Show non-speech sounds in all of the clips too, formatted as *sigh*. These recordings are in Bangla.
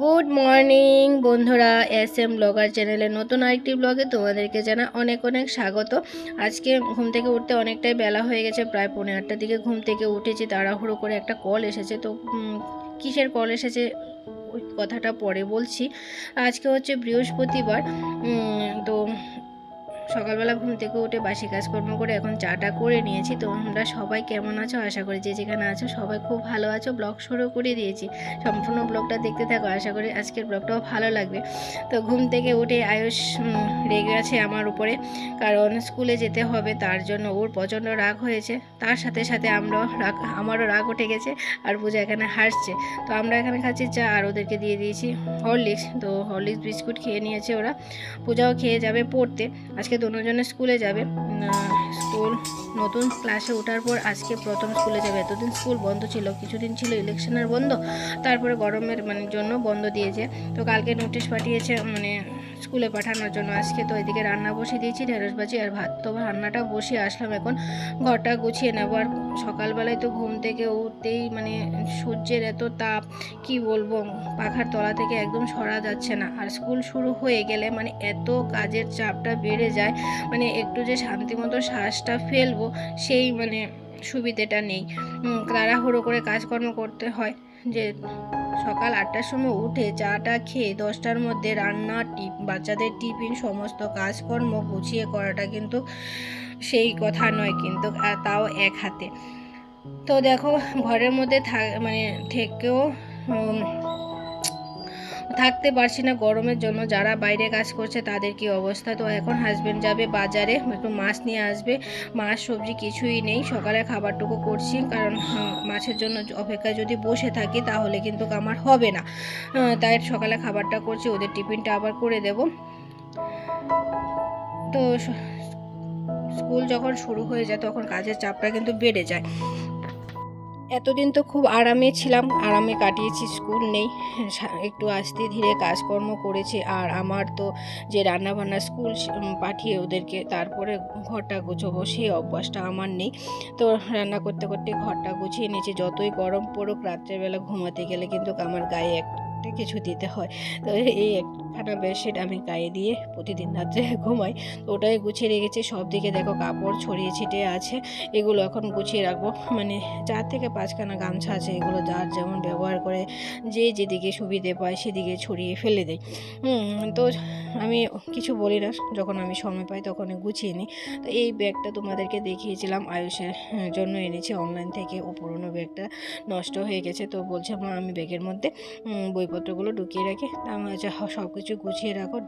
গুড মর্নিং বন্ধুরা এস এম ব্লগার চ্যানেলে নতুন আরেকটি ব্লগে তোমাদেরকে জানা অনেক অনেক স্বাগত। আজকে ঘুম থেকে উঠতে অনেকটাই বেলা হয়ে গেছে, প্রায় পনেরো আটটার দিকে ঘুম থেকে উঠেছি, তাড়াহুড়ো করে একটা কল এসেছে। তো কিসের কল এসেছে ওই কথাটা পরে বলছি। আজকে হচ্ছে বৃহস্পতিবার তো সকালবেলা ঘুম থেকে উঠে বাসি কাজকর্ম করে এখন চাটা করে নিয়েছি। তো আমরা সবাই কেমন আছো? আশা করি যে যেখানে আছো সবাই খুব ভালো আছো। ব্লগ শুরু করে দিয়েছি। সম্পূর্ণ ব্লগটা দেখতে থাকো। আশা করি আজকের ব্লগটাও ভালো লাগবে। তো ঘুম থেকে উঠে আয়ুষ রেগে আছে আমার উপরে। কারণ স্কুলে যেতে হবে, তার জন্য ওর প্রচণ্ড রাগ হয়েছে। তার সাথে সাথে আমরাও রাগ, আমারও রাগ উঠে গেছে আর পূজা এখানে হাসছে। তো আমরা এখানে খাচ্ছি চা আর ওদেরকে দিয়ে দিয়েছি হরলিক্স। তো হরলিক্স বিস্কুট খেয়ে নিয়েছে ওরা। পূজাও খেয়ে যাবে পড়তে। আজকে দুজনে স্কুলে যাবে। স্কুল নতুন ক্লাসে ওঠার পর আজকে প্রথম স্কুলে যাবে। এতদিন স্কুল বন্ধ ছিল, কিছুদিন ছিল ইলেকশনের বন্ধ। তারপরে গরমের মানে জন্য বন্ধ দিয়েছে। তো কালকে নোটিশ পাঠিয়েছে মানে স্কুলে পাঠানোর জন্য। আজকে তো এদিকে রান্না বসিয়ে দিয়েছি, ঢেঁড়স বাজি আর ভাত। তো রান্নাটা বসিয়ে আসলাম এখন। ঘরটা গুছিয়ে নেব। আর সকালবেলায় তো ঘুম থেকে উঠতেই মানে সূর্যের এত তাপ, কি বলব? পাখার তলা থেকে একদম সরা যাচ্ছে না। আর স্কুল শুরু হয়ে গেলে মানে এত কাজের চাপটা বেড়ে যায় মানে একটু যে শান্তিমতো শ্বাসটা ফেলব, সেই মানে সুবিধেটা নেই। তাড়াহুড়ো করে কাজকর্ম করতে হয়। যে সকাল আটটার সময় উঠে চাটা খেয়ে দশটার মধ্যে রান্না টিপ বাচ্চাদের টিফিন, সমস্ত কাজকর্ম গুছিয়ে করাটা কিন্তু সেই কথা নয় কিন্তু তাও এক হাতে। তো দেখো, ঘরের মধ্যে থাক মানে থেকেও থাকতে পারছি না গরমের জন্য। যারা বাইরে কাজ করছে, তাদের কি অবস্থা? তো এখন হাজব্যান্ড যাবে বাজারে, একটু মাছ নিয়ে আসবে। মাছ, সবজি কিছুই নেই। সকালে খাবারটুকু করছি, কারণ মাছের জন্য অপেক্ষায় যদি বসে থাকি, তাহলে কিন্তু আমার হবে না। তাই সকালে খাবারটা করছি, ওদের টিফিনটা আবার করে দেব। তো স্কুল যখন শুরু হয়ে যায়, তখন কাজের চাপটা কিন্তু বেড়ে যায়। এতদিন তো খুব আরামে ছিলাম, আরামে কাটিয়েছি, স্কুল নেই একটু আস্তে ধীরে কাজকর্ম করেছি, আর আমার তো যে রান্নাবান্না স্কুল পাঠিয়ে ওদেরকে তারপরে ঘরটা গুছোবো, সেই অভ্যাসটা আমার নেই। তো রান্না করতে করতে ঘরটা গুছিয়ে নিয়েছি, যতই গরম পড়ুক, রাত্রেবেলা ঘুমাতে গেলে কিন্তু আমার গায়ে একটা কিছু দিতে হয়। তো এই একখানা বেডশিট আমি গায়ে দিয়ে প্রতিদিন রাত্রে ঘুমাই। ওটাই গুছিয়ে রেখেছি। সব দিকে দেখো কাপড় ছড়িয়ে ছিটিয়ে আছে। এগুলো এখন গুছিয়ে রাখব। মানে চার থেকে পাঁচখানা গামছা আছে। এগুলো যার যেমন ব্যবহার করে যে যেদিকে সুবিধে পায় সেদিকে ছড়িয়ে ফেলে দেয় তো আমি কিছু বলি না। যখন আমি সময় পাই তখন গুছিয়ে নিই। তো এই ব্যাগটা তোমাদেরকে দেখিয়েছিলাম। আয়ুষের জন্য এনেছি। অনলাইন থেকে ও পুরোনো ব্যাগটা নষ্ট হয়ে গেছে। তো বলছে মা আমি ব্যাগের মধ্যে উম, বইপত্রগুলো ঢুকিয়ে রাখি সব কিছু গুছিয়ে রাখো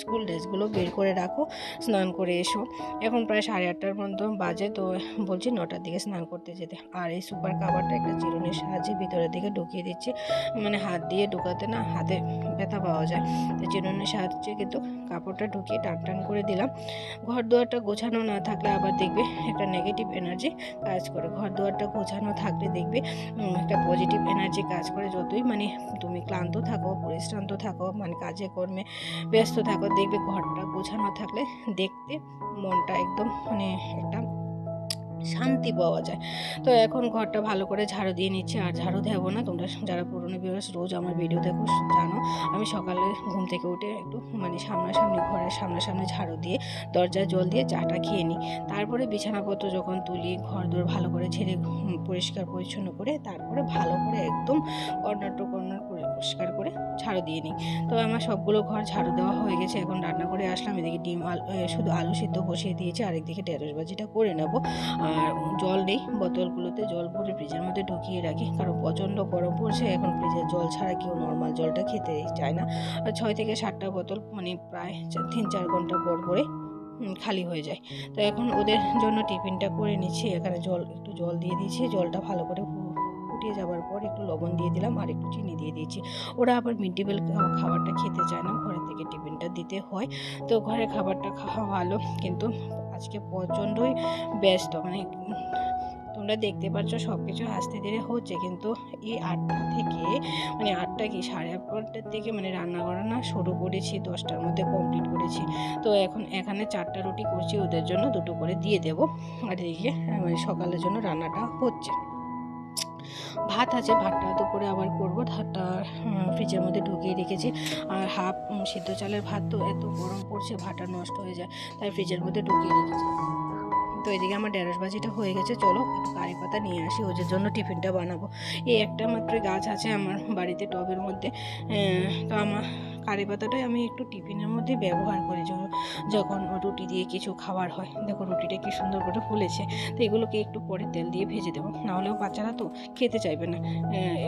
স্কুল ড্রেসগুলো বের করে রাখো, স্নান করে এসো। এখন প্রায় সাড়ে আটটার মতো বাজে, তো বলছি নটার দিকে স্নান করতে যেতে। আর এই সুপার কাভারটা একটা চিরুনির সাহায্যে ভিতরের দিকে ঢুকিয়ে দিচ্ছি। মানে হাত দিয়ে ঢুকাতে না হাতে ব্যথা পাওয়া যায়। তো চিরুনির সাহায্যে কিন্তু কাপড়টা ঢুকিয়ে টান টান করে দিলাম। ঘর দুয়ারটা গোছানো না থাকলে আবার দেখবে একটা নেগেটিভ এনার্জি কাজ করে। ঘর দুয়ারটা গোছানো থাকলে দেখবে একটা পজিটিভ এনার্জি কাজ করে। যতই মানে তুমি ক্লান্ত থাকো, পরিশ্রান্ত থাকো মানে কাজে কর্মে ব্যস্ত থাকো, দেখবে ঘরটা গোছানো থাকলে দেখতে মনটা একদম মানে একটা শান্তি পাওয়া যায়। তো এখন ঘরটা ভালো করে ঝাড়ু দিয়ে নিচ্ছে, আর ঝাড়ু দেবো না। তোমরা যারা পুরনো বিভাস রোজ আমার ভিডিও দেখো, জানো আমি সকালে ঘুম থেকে উঠে একটু মানে সামনাসামনি ঘরের সামনাসামনি ঝাড়ু দিয়ে দরজায় জল দিয়ে চাটা খেয়ে নিই। তারপরে বিছানাপত্র যখন তুলি ঘর দোর ভালো করে ছেড়ে পরিষ্কার পরিচ্ছন্ন করে, তারপরে ভালো করে একদম কর্নার টু কর্নার পরিষ্কার করে ঝাড়ু দিয়ে নিই। তো আমার সবগুলো ঘর ঝাড়ু দেওয়া হয়ে গেছে। এখন রান্না করে আসলাম। এদিকে ডিম আলু শুধু আলু সিদ্ধ বসিয়ে দিয়েছি। আরেকদিকে ঢেঁড়স ভাজিটা করে নেব। আর জল নেই। বোতলগুলোতে জল ভরে ফ্রিজের মধ্যে ঢুকিয়ে রাখি। কারণ প্রচণ্ড গরম পড়ছে। এখন ফ্রিজের জল ছাড়া কেউ নর্মাল জলটা খেতে চায় না। আর ছয় থেকে সাতটা বোতল মানে প্রায় তিন চার ঘণ্টা পর পরে খালি হয়ে যায়। তো এখন ওদের জন্য টিফিনটা করে নিচ্ছি। এখানে জল, একটু জল দিয়ে দিয়েছি। জলটা ভালো করে ফুটিয়ে যাওয়ার পর একটু লবণ দিয়ে দিলাম আর একটু চিনি দিয়ে দিয়েছি। ওরা আবার মিড ডে মিল খাবারটা খেতে চায় না। ঘরের থেকে টিফিনটা দিতে হয়। তো ঘরে খাবারটা খাওয়া ভালো। কিন্তু আজকে প্রচণ্ডই ব্যস্ত। মানে তোমরা দেখতে পাচ্ছ সব কিছু আস্তে ধীরে হচ্ছে। কিন্তু এই আটটা থেকে মানে আটটা কি, সাড়ে আটটার থেকে মানে রান্না বান্না শুরু করেছি। দশটার মধ্যে কমপ্লিট করেছি। তো এখন এখানে চারটা রুটি করছি। ওদের জন্য দুটো করে দিয়ে দেবো। আর এদিকে মানে সকালের জন্য রান্নাটা হচ্ছে। ভাত আছে, ভাতটা দুপুরে আবার করব। ভাতটা ফ্রিজের মধ্যে ঢুকিয়ে রেখেছি। আর হাফ সিদ্ধ চালের ভাত তো এত গরম পড়ছে, ভাতটা নষ্ট হয়ে যায়, তাই ফ্রিজের মধ্যে ঢুকিয়ে রেখেছি। তো এদিকে আমার ঢেঁড়স বাজিটা হয়ে গেছে, চলো একটু কারি পাতা নিয়ে আসি, ওদের জন্য টিফিনটা বানাবো। এই একটা মাত্র গাছ আছে আমার বাড়িতে টবের মধ্যে তো আমার কারি পাতাটাই আমি একটু টিফিনের মধ্যে ব্যবহার করি। যখন রুটি দিয়ে কিছু খাবার হয়। দেখো রুটিটা কি সুন্দর করে ফুলেছে। তো এগুলোকে একটু পরে তেল দিয়ে ভেজে দেবো। নাহলেও বাচ্চারা তো খেতে চাইবে না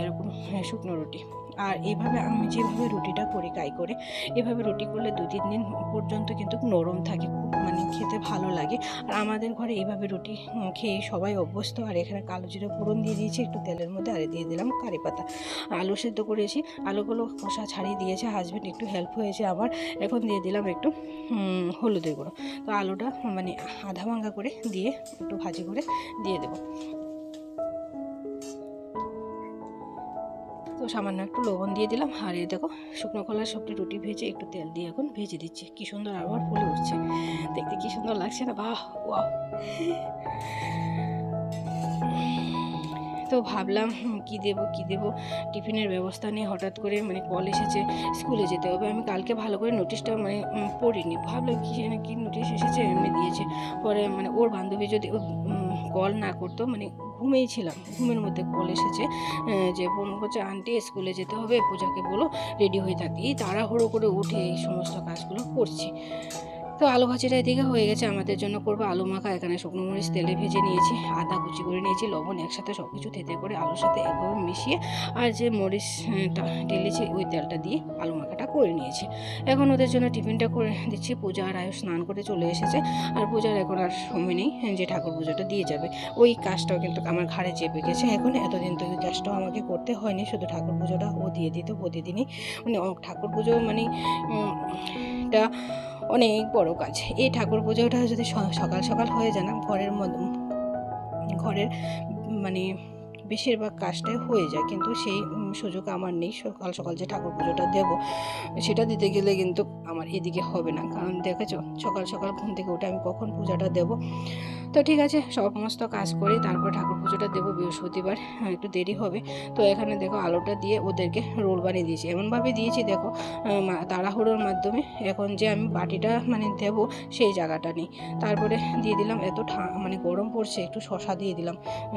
এরকম শুকনো রুটি। আর এভাবে আমি যেভাবে রুটিটা করি কাই করে, এভাবে রুটি করলে দু তিন দিন পর্যন্ত কিন্তু নরম থাকে, খুব মানে খেতে ভালো লাগে। আর আমাদের ঘরে এইভাবে রুটি খেয়ে সবাই অভ্যস্ত। আর এখানে কালো জিরে ফোড়ন দিয়ে দিয়েছি, একটু তেলের মধ্যে আর দিয়ে দিলাম কারি পাতা। আলু সেদ্ধ করেছি, আলুগুলো খোসা ছাড়িয়ে দিয়েছে হাজব্যান্ড একটু হেল্প হয়েছে আবার। এখন দিয়ে দিলাম একটু হলুদের গুঁড়ো। তো আলুটা মানে আধা ভাঙ্গা করে দিয়ে একটু ভাজি করে দিয়ে দেবো। তো সামান্য একটু লবণ দিয়ে দিলাম। আর এই দেখো, শুকনো কলার সবটি রুটি ভেজে একটু তেল দিয়ে এখন ভেজে দিচ্ছি। কি সুন্দর আবার ফুলে উঠছে। দেখতে কি সুন্দর লাগছে না? বাহ, ওয়াও। তো ভাবলাম কি দেব কি দেব? টিফিনের ব্যবস্থা নিয়ে হঠাৎ করে মানে কল এসেছে স্কুলে যেতে হবে। আমি কালকে ভালো করে নোটিশটা মানে পড়িনি। ভাবলাম কি যেন কি নোটিশ এসেছে, এমনি দিয়েছে। পরে মানে ওর বান্ধবী যদি কল না করতো মানে ঘুমেই ছিলাম। ঘুমের মধ্যে কল এসেছে যে বোন হচ্ছে আন্টি, স্কুলে যেতে হবে, পূজাকে বলো, রেডি হয়ে থাকতে এই তাড়াহুড়ো করে উঠে এই সমস্ত কাজগুলো করছি। তো আলু ভাজিটা এদিকে হয়ে গেছে। আমাদের জন্য করব আলু মাখা। এখানে শুকনো মরিচ, তেলে ভেজে নিয়েছি, আদা কুচি করে নিয়েছি, লবণ একসাথে সব কিছু থেতে করে আলুর সাথে একভাবে মিশিয়ে আর যে মরিচটা ঢেলেছি, ওই তেলটা দিয়ে আলু মাখাটা করে নিয়েছি। এখন ওদের জন্য টিফিনটা করে দিচ্ছি। পূজা আর স্নান করে চলে এসেছে। আর পূজার এখন আর সময় নেই, যে ঠাকুর পুজোটা দিয়ে যাবে। ওই কাজটাও কিন্তু আমার ঘাড়ে চেপে গেছে। এখন এতদিন তো ওই কাজটাও আমাকে করতে হয়নি। শুধু ঠাকুর পুজোটা ও দিয়ে দিত প্রতিদিনই। মানে ঠাকুর পুজো মানে এটা অনেক বড় কাজ। এই ঠাকুর পুজোটা যদি সকাল সকাল হয়ে যায় না, ঘরের ঘরের মানে বেশিরভাগ কাজটাই হয়ে যায়। কিন্তু সেই সুযোগ আমার নেই, সকাল সকাল যে ঠাকুর পুজোটা দেব, সেটা দিতে গেলে কিন্তু আমার এদিকে হবে না। কারণ দেখেছ, সকাল সকাল ঘুম থেকে উঠে আমি কখন পূজাটা দেব? তো ঠিক আছে সমস্ত কাজ করি তারপর ঠাকুর পুজোটা দেবো বৃহস্পতিবার হ্যাঁ, একটু দেরি হবে। তো এখানে দেখো আলুটা দিয়ে ওদেরকে রোল বানিয়ে দিয়েছি। এমনভাবে দিয়েছি দেখো তাড়াহুড়োর মাধ্যমে এখন যে আমি বাটিটা মানে দেব সেই জায়গাটা নেই। তারপরে দিয়ে দিলাম এত মানে গরম পড়ছে একটু শশা দিয়ে দিলাম।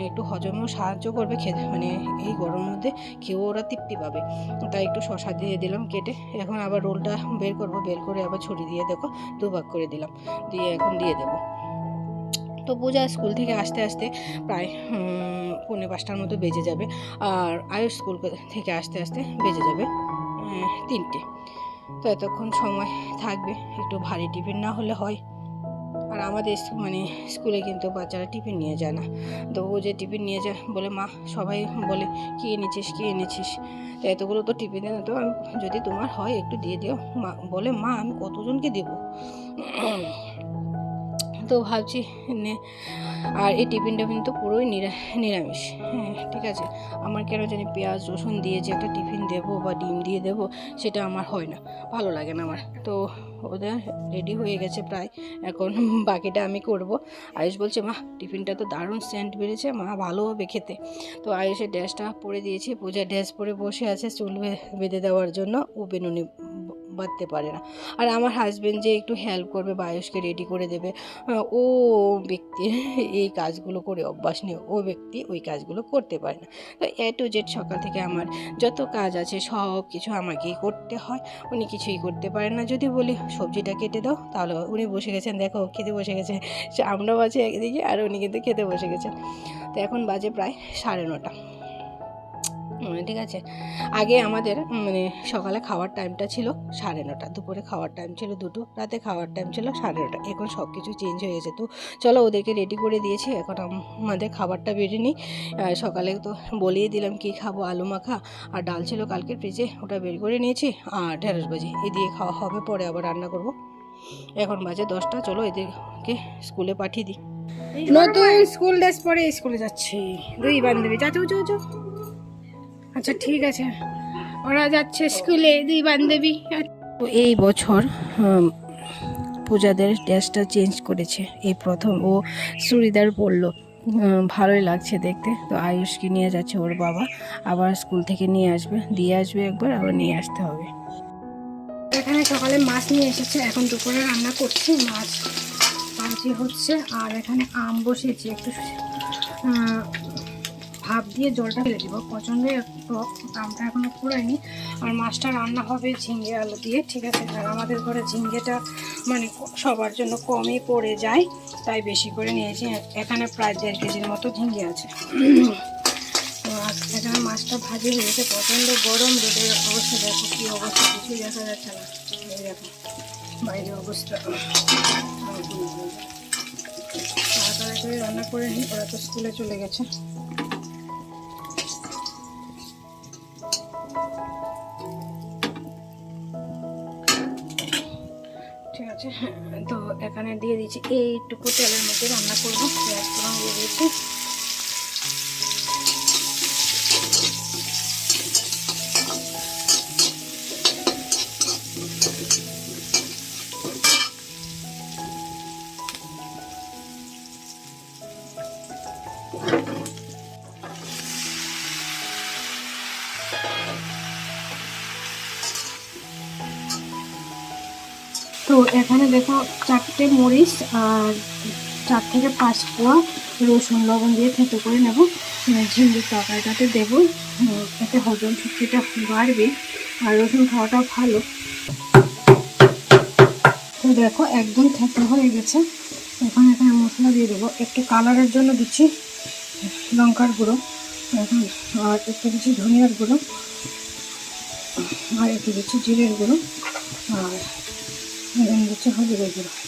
একটু হজমেও সাহায্য করবে খেতে মানে এই গরমের মধ্যে খেয়েও ওরা তৃপ্তি পাবে। তাই একটু শশা দিয়ে দিলাম কেটে এখন আবার রোলটা বের করব বের করে আবার ছুরি দিয়ে দেখো দুভাগ করে দিলাম দিয়ে এখন দিয়ে দেবো। তো পূজা স্কুল থেকে আসতে আসতে প্রায় পৌনে পাঁচটার মতো বেজে যাবে। আর আয়ুষ স্কুল থেকে আসতে আসতে বেজে যাবে তিনটে। তো এতক্ষণ সময় থাকবে, একটু ভারী টিফিন না হলে হয়। আর আমাদের মানে স্কুলে কিন্তু বাচ্চারা টিফিন নিয়ে যায় না। তো ও যে টিফিন নিয়ে যায় বলে মা সবাই বলে, কী এনেছিস কী এনেছিস? তো এতগুলো তো টিফিন এনে তো যদি তোমার হয় একটু দিয়ে দিও। মা বলে, মা, আমি কতজনকে দেবো? তো ভাবছি আর এই টিফিনটা কিন্তু পুরোই নিরা, নিরামিষ। হ্যাঁ ঠিক আছে। আমার কেন জানি পেঁয়াজ, রসুন দিয়ে যে একটা টিফিন দেবো বা ডিম দিয়ে দেবো, সেটা আমার হয় না। ভালো লাগে না আমার। তো ওদের রেডি হয়ে গেছে প্রায়। এখন *laughs* বাকিটা আমি করব। আয়ুষ বলছে, মা, টিফিনটা তো দারুণ সেন্ট বেড়েছে। মা, ভালো হবে খেতে। তো আয়ুষের ড্রেসটা পরে দিয়েছি। পূজা ড্রেস পরে বসে আছে চুল বেঁধে দেওয়ার জন্য। ও বেনুনি বাঁধতে পারে না। আর আমার হাজবেন্ড যে একটু হেল্প করবে বা আয়ুষকে রেডি করে দেবে ও ব্যক্তির *laughs* এই কাজগুলো করে অভ্যাস নেই ও ব্যক্তি ওই কাজগুলো করতে পারে না। তো এ টু জেড সকাল থেকে আমার যত কাজ আছে, সব কিছু আমাকেই করতে হয়। উনি কিছুই করতে পারেন না। যদি বলি, সবজিটা কেটে দাও, তাহলে উনি বসে গেছেন। দেখো, খেতে বসে গেছে। আমরাও আছি একদিকে, আর উনি কিন্তু খেতে বসে গেছেন। তো এখন বাজে প্রায় সাড়ে নটা। ঠিক আছে। আগে আমাদের মানে সকালে খাওয়ার টাইমটা ছিল সাড়ে নটা, দুপুরে খাওয়ার টাইম ছিল দুটো, রাতে খাওয়ার টাইম ছিল সাড়ে নটা। এখন সব কিছু চেঞ্জ হয়ে গেছে। তো চলো ওদেরকে রেডি করে দিয়েছি, এখন আম- আমাদের খাবারটা বেরিয়ে নিই। সকালে তো বলিয়ে দিলাম কি খাব, আলু মাখা আর ডাল ছিল কালকে ফ্রিজে, ওটা বের করে নিয়েছি আর ঢেঁড়স ভাজি। এ দিয়ে খাওয়া হবে, পরে আবার রান্না করব। এখন বাজে দশটা, চলো এদেরকে স্কুলে পাঠিয়ে দিই। নতুন স্কুল ড্রেস পরে স্কুলে যাচ্ছি। দুই বান্ধবী চাচু চাচু আচ্ছা ঠিক আছে। ওরা যাচ্ছে স্কুলে দুই বান্ধবী তো এই বছর পূজাদের ড্রেসটা চেঞ্জ করেছে। এই প্রথম ও চুড়িদার পরলো। ভালোই লাগছে দেখতে। তো আয়ুষকে নিয়ে যাচ্ছে ওর বাবা। আবার স্কুল থেকে নিয়ে আসবে। দিয়ে আসবে একবার আবার নিয়ে আসতে হবে। এখানে সকালে মাছ নিয়ে এসেছে। এখন দুপুরে রান্না করছি মাছ। ভাজি হচ্ছে আর এখানে আম বসিয়েছি। একটু ভাপ দিয়ে জলটা ফেলে দিব। প্রচণ্ড টক আমটা এখনও পুরাইনি আর মাছটা রান্না হবে ঝিঙ্গে আলু দিয়ে, ঠিক আছে? আর আমাদের ঘরে ঝিঙ্গেটা মানে সবার জন্য কমই পড়ে যায়, তাই বেশি করে নিয়েছি। এখানে প্রায় দেড় কেজির মতো ঝিঙ্গে আছে। এখানে মাছটা ভাজি হয়েছে প্রচণ্ড গরম রোদের অবস্থা, দেখো কী অবস্থা, কিছুই দেখা যাচ্ছে না। এই দেখো বাইরের অবস্থা। তাড়াতাড়ি করে রান্না করে নিই, ওরা তো স্কুলে চলে গেছে। এখানে দিয়ে দিচ্ছি এইটুকু তেলের মধ্যে রান্না করব। পেঁয়াজ ফোড়ন দিয়ে দিয়েছি। এখানে দেখো চারটে মরিচ আর চার থেকে পাঁচ পোয়া রসুন লবণ দিয়ে থেতো করে নেব। ঝিঙ্গির তরকারিটাতে দেবো। এতে হজম শক্তিটা বাড়বে আর রসুন খাওয়াটা ভালো। তো দেখো একদম থেতো হয়ে গেছে। এখন এখানে মশলা দিয়ে দেবো। একটু কালারের জন্য দিচ্ছি লঙ্কার গুঁড়ো। এখন আর একটু দিচ্ছি ধনিয়ার গুঁড়ো। আর একটু দিচ্ছি জিরের গুঁড়ো। এখন দিচ্ছি হলুদের গুঁড়ো তো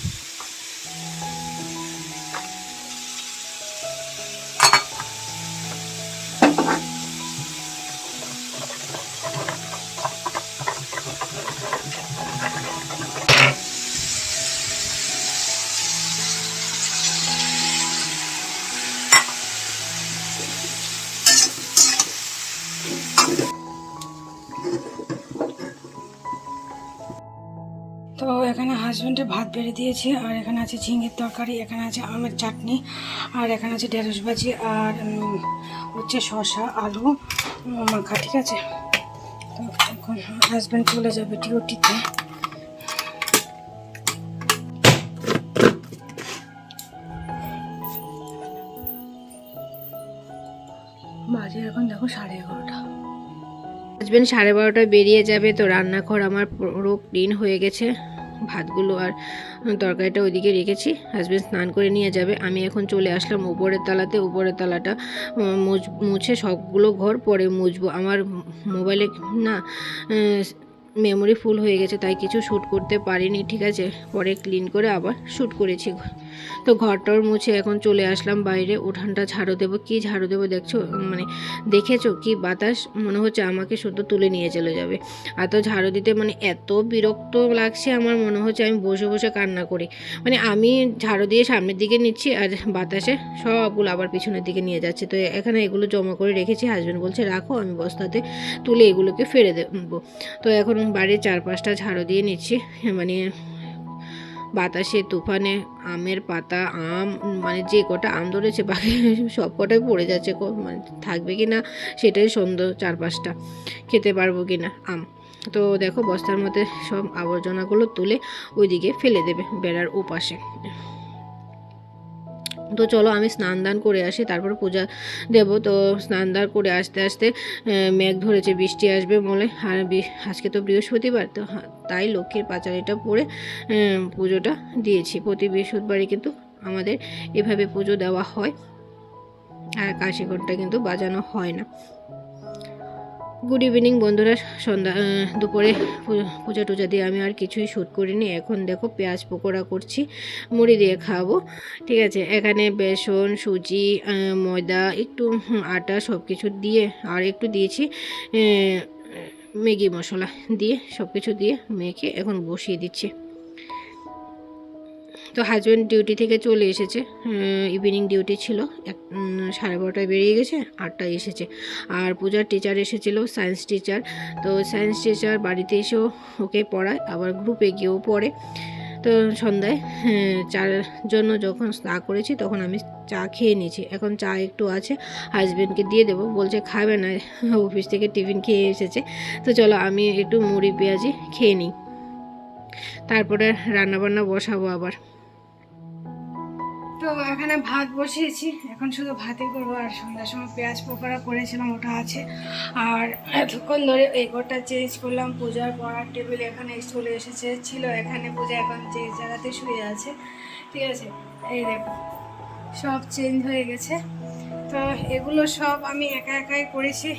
বেড়ে দিয়েছি, আর এখানে আছে ঝিঙের তরকারি, এখানে আছে আমের চাটনি, আর এখানে আছে ঢেঁড়স ভাজি, আর হচ্ছে শসা, আলু মাখা, ঠিক আছে? তো এখন হাজব্যান্ড চলে যাবে ডিউটিতে বাজে এখন দেখো সাড়ে এগারোটা। হাজবেন্ড সাড়ে বারোটায় বেরিয়ে যাবে, তো রান্নাঘর আমার পুরো ক্লিন হয়ে গেছে। ভাতগুলো আর তরকারিটা ওইদিকে রেখেছি। হাজবেন্ড স্নান করে নিয়ে যাবে। আমি এখন চলে আসলাম উপরের তালাতে। উপরের তালাটা মুছে সবগুলো ঘর পরে মুছবো। আমার মোবাইলে না মেমোরি ফুল হয়ে গেছে, তাই কিছু শ্যুট করতে পারিনি, ঠিক আছে? পরে ক্লিন করে আবার শ্যুট করেছি তো ঘরটার মুছে এখন চলে আসলাম বাইরে, উঠানটা ঝাড়ু দেবো। কি ঝাড়ু দেবো দেখছ? মানে দেখেছ? কি বাতাস? মনে হচ্ছে আমাকে শুধু তুলে নিয়ে চলে যাবে। আর তো ঝাড়ু দিতে মানে এত বিরক্ত লাগছে আমার, মনে হচ্ছে আমি বসে বসে কান্না করি। মানে আমি ঝাড়ু দিয়ে সামনের দিকে নিচ্ছি আর বাতাসে সবগুলো আবার পিছনের দিকে নিয়ে যাচ্ছে। তো এখানে এগুলো জমা করে রেখেছি হাজব্যান্ড বলছে, রাখো, আমি বস্তাতে তুলে এগুলোকে ফেলে দেবো তো এখন বাড়ির চারপাশটা ঝাড়ু দিয়ে নিচ্ছি। মানে বাতাসে, তুফানে, আমের পাতা, আম মানে যে কটা আম ধরেছে, বাকি সব কটাই পড়ে যাচ্ছে। মানে থাকবে কি না সেটাই সন্দেহ চারপাশটা। খেতে পারব কি না আম। তো দেখো বস্তার মধ্যে সব আবর্জনাগুলো তুলে ওইদিকে ফেলে দেবে বেড়ার ওপাশে। তো চলো আমি স্নান দান করে আসি, তারপর পূজা দেব। তো স্নান দান করে আসতে আসতে মেঘ ধরেছে, বৃষ্টি আসবে বলে। আর আজকে তো বৃহস্পতিবার, তো তাই লক্ষ্মীর পাঁচালিটা পরে পুজোটা দিয়েছি। প্রতি বৃহস্পতিবারই কিন্তু আমাদের এভাবে পুজো দেওয়া হয়। আর কাশি কিন্তু বাজানো হয় না। গুড ইভিনিং বন্ধুরা। সন্ধ্যা দুপুরে পূজা টুজা দিয়ে আমি আর কিছুই শ্যুট করিনি। এখন দেখো পেঁয়াজ পকোড়া করছি, মুড়ি দিয়ে খাব। ঠিক আছে, এখানে বেসন, সুজি ময়দা, একটু আটা সব কিছু দিয়ে, আর একটু দিয়েছি ম্যাগি মশলা দিয়ে সব কিছু দিয়ে মেখে এখন বসিয়ে দিচ্ছি। তো হাজব্যান্ড ডিউটি থেকে চলে এসেছে। ইভিনিং ডিউটি ছিল। এক সাড়ে বারোটায় বেরিয়ে গেছে আটটায় এসেছে। আর পূজার টিচার এসেছিল সায়েন্স টিচার তো সায়েন্স টিচার বাড়িতে এসেও ওকে পড়ায় আবার গ্রুপে গিয়েও পড়ে। তো সন্ধ্যায় হ্যাঁ, চার জন্য যখন চা করেছি তখন আমি চা খেয়ে নিয়েছি। এখন চা একটু আছে হাজব্যান্ডকে দিয়ে দেবো। বলছে খাবে না অফিস থেকে টিফিন খেয়ে এসেছে। তো চলো আমি একটু মুড়ি পেঁয়াজি খেয়ে নিই। তারপরে রান্নাবান্না বসাবো আবার। তো এখানে ভাত বসিয়েছি। এখন শুধু ভাতই করব আর সন্ধ্যার সময় পেঁয়াজ পকোড়া করেছিলাম, ওটা আছে। আর এতক্ষণ ধরে এই ঘরটা চেঞ্জ করলাম, পূজার পড়ার টেবিল এখানে চলে এসেছে, ছিল এখানে পূজা এখন যে জায়গাতে শুয়ে আছে। ঠিক আছে? এই দেখো, সব চেঞ্জ হয়ে গেছে। তো এগুলো সব আমি একা একাই করেছি।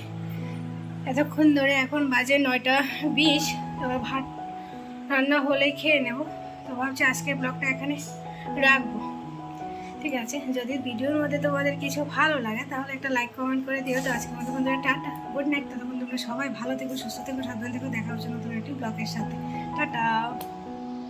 এতক্ষণ ধরে এখন বাজে নয়টা বিশ। তো ভাত রান্না হলেই খেয়ে নেব। তো ভাবছি আজকের ব্লগটা এখানে রাখব। ঠিক আছে? যদি ভিডিওর মধ্যে তোমাদের কিছু ভালো লাগে, তাহলে একটা লাইক কমেন্ট করে দিও। তো আজকের মতো বন্ধুরা টাটা গুড নাইট তখন তোমরা সবাই ভালো থেকো, সুস্থ থেকো, সাবধান থেকো। দেখা হচ্ছে নতুন একটি ব্লগের সাথে। টাটা।